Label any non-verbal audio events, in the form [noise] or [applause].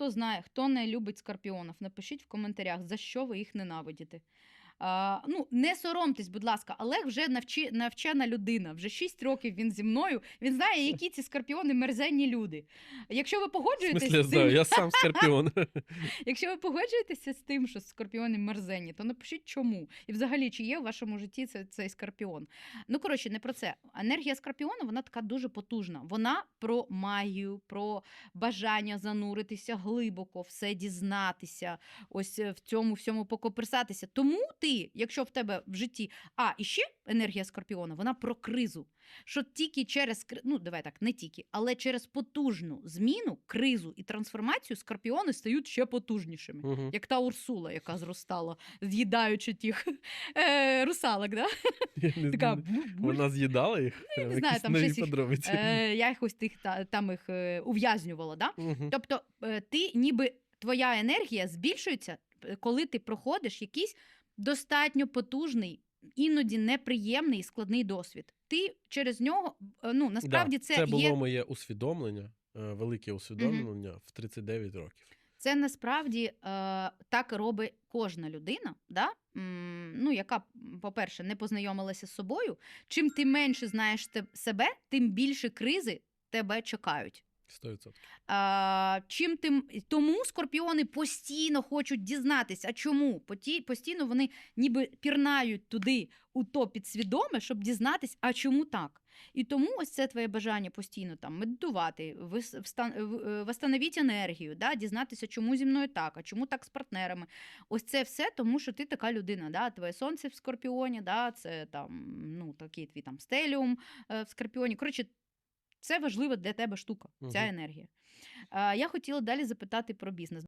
хто знає, хто не любить скорпіонів, напишіть в коментарях, за що ви їх ненавидите. А, ну, не соромтесь, будь ласка, Олег вже навчи, навчена людина. Вже 6 років він зі мною. Він знає, які ці скорпіони мерзенні люди. Якщо ви В погоджуєтесь смысле, з знаю, я сам скорпіон. [laughs] якщо ви погоджуєтеся з тим, що скорпіони мерзенні, то напишіть чому. І взагалі, чи є в вашому житті це, цей скорпіон. Ну, коротше, не про це. Енергія скорпіона вона така дуже потужна. Вона про магію, про бажання зануритися глибоко, все дізнатися, ось е, в цьому всьому покоперсатися. Тому ти, якщо в тебе в житті, а і ще енергія скорпіона, вона про кризу. Що тільки через ну давай так, не тільки, але через потужну зміну, кризу і трансформацію скорпіони стають ще потужнішими. Мгм. Як та Урсула, яка зростала, з'їдаючи тих е, русалок, да? Я не така знаю. Вона з'їдала їх? Прям знаю, там щось їх, е, я їх ось тих та, там їх е, ув'язнювала. Да? Мгм. Тобто, е, ти ніби твоя енергія збільшується, е, коли ти проходиш якийсь достатньо потужний, іноді неприємний і складний досвід. Ти через нього, е, ну насправді, Да, це, це було є моє усвідомлення, е, велике усвідомлення в 39 років. Це насправді е, так робить кожна людина, да? Ну, яка, по-перше, не познайомилася з собою. Чим ти менше знаєш себе, тим більше кризи тебе чекають. 100%. А, чим тим тому скорпіони постійно хочуть дізнатися. А чому? Постійно вони ніби пірнають туди у то підсвідоме, щоб дізнатись, а чому так? І тому ось це твоє бажання постійно там медитувати, е, восстановіть енергію, да, дізнатися, чому зі мною так, а чому так з партнерами. Ось це все, тому що ти така людина. Да? Твоє сонце в скорпіоні, да? це там, ну, такий твій там стеліум е, в скорпіоні. Коротше, це важлива для тебе штука, ця енергія. Е, Я хотіла далі запитати про бізнес.